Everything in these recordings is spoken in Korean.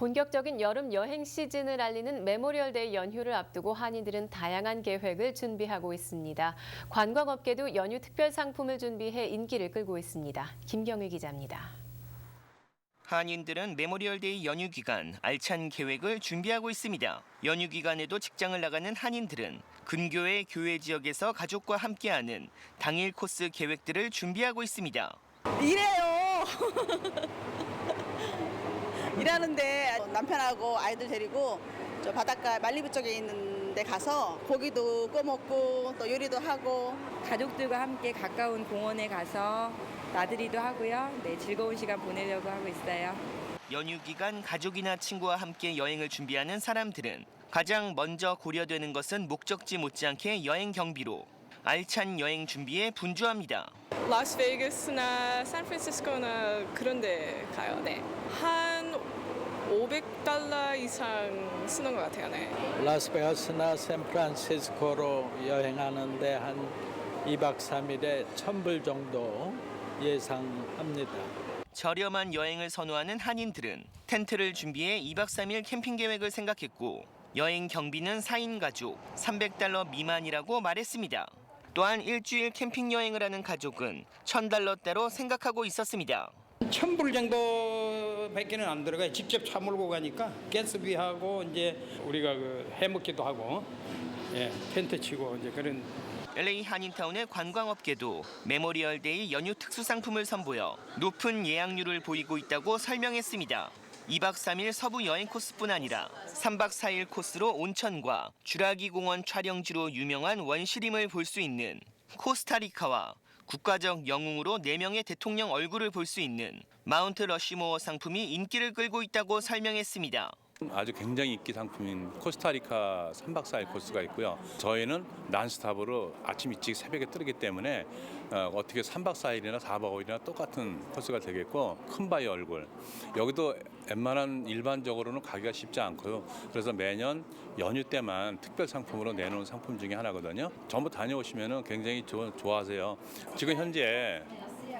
본격적인 여름 여행 시즌을 알리는 메모리얼 데이 연휴를 앞두고 한인들은 다양한 계획을 준비하고 있습니다. 관광업계도 연휴 특별 상품을 준비해 인기를 끌고 있습니다. 김경일 기자입니다. 한인들은 메모리얼 데이 연휴 기간 알찬 계획을 준비하고 있습니다. 연휴 기간에도 직장을 나가는 한인들은 근교의 교회 지역에서 가족과 함께하는 당일 코스 계획들을 준비하고 있습니다. 일해요. 일하는데 남편하고 아이들 데리고 저 바닷가 말리부 쪽에 있는 데 가서 고기도 구워 먹고 또 요리도 하고 가족들과 함께 가까운 공원에 가서 나들이도 하고요. 네, 즐거운 시간 보내려고 하고 있어요. 연휴 기간 가족이나 친구와 함께 여행을 준비하는 사람들은 가장 먼저 고려되는 것은 목적지 못지않게 여행 경비로 알찬 여행 준비에 분주합니다. 라스베이거스나 샌프란시스코나 그런 데 가요. 네. 한 500달러 이상 쓰는 것 같아요. 네. 라스베가스나 샌프란시스코로 여행하는데 한 2박 3일에 1000불 정도 예상합니다. 저렴한 여행을 선호하는 한인들은 텐트를 준비해 2박 3일 캠핑 계획을 생각했고 여행 경비는 4인 가족 300달러 미만이라고 말했습니다. 또한 일주일 캠핑 여행을 하는 가족은 1000달러대로 생각하고 있었습니다. 천불 정도밖에는 안 들어가요. 직접 차 몰고 가니까 가스비하고 이제 우리가 그 해먹기도 하고 예, 텐트 치고 이제 그런 LA 한인타운의 관광업계도 메모리얼데이 연휴 특수 상품을 선보여 높은 예약률을 보이고 있다고 설명했습니다. 2박 3일 서부 여행 코스뿐 아니라 3박 4일 코스로 온천과 주라기 공원 촬영지로 유명한 원시림을 볼 수 있는 코스타리카와 국가적 영웅으로 4명의 대통령 얼굴을 볼 수 있는 마운트 러시모어 상품이 인기를 끌고 있다고 설명했습니다. 아주 굉장히 인기 상품인 코스타리카 3박 4일 코스가 있고요. 저희는 난스탑으로 아침 일찍 새벽에 뜨기 때문에 어, 어떻게 3박 4일이나 4박 5일이나 똑같은 코스가 되겠고 큰 바위 얼굴. 여기도 웬만한 일반적으로는 가기가 쉽지 않고요. 그래서 매년 연휴 때만 특별 상품으로 내놓은 상품 중에 하나거든요. 전부 다녀오시면 굉장히 좋아, 좋아하세요. 지금 현재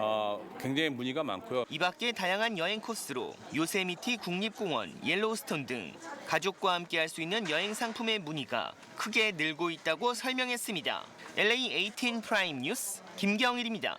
어, 굉장히 문의가 많고요. 이 밖에 다양한 여행 코스로 요세미티 국립공원, 옐로우스톤 등 가족과 함께 할 수 있는 여행 상품의 문의가 크게 늘고 있다고 설명했습니다. LA 18 프라임 뉴스 김경일입니다.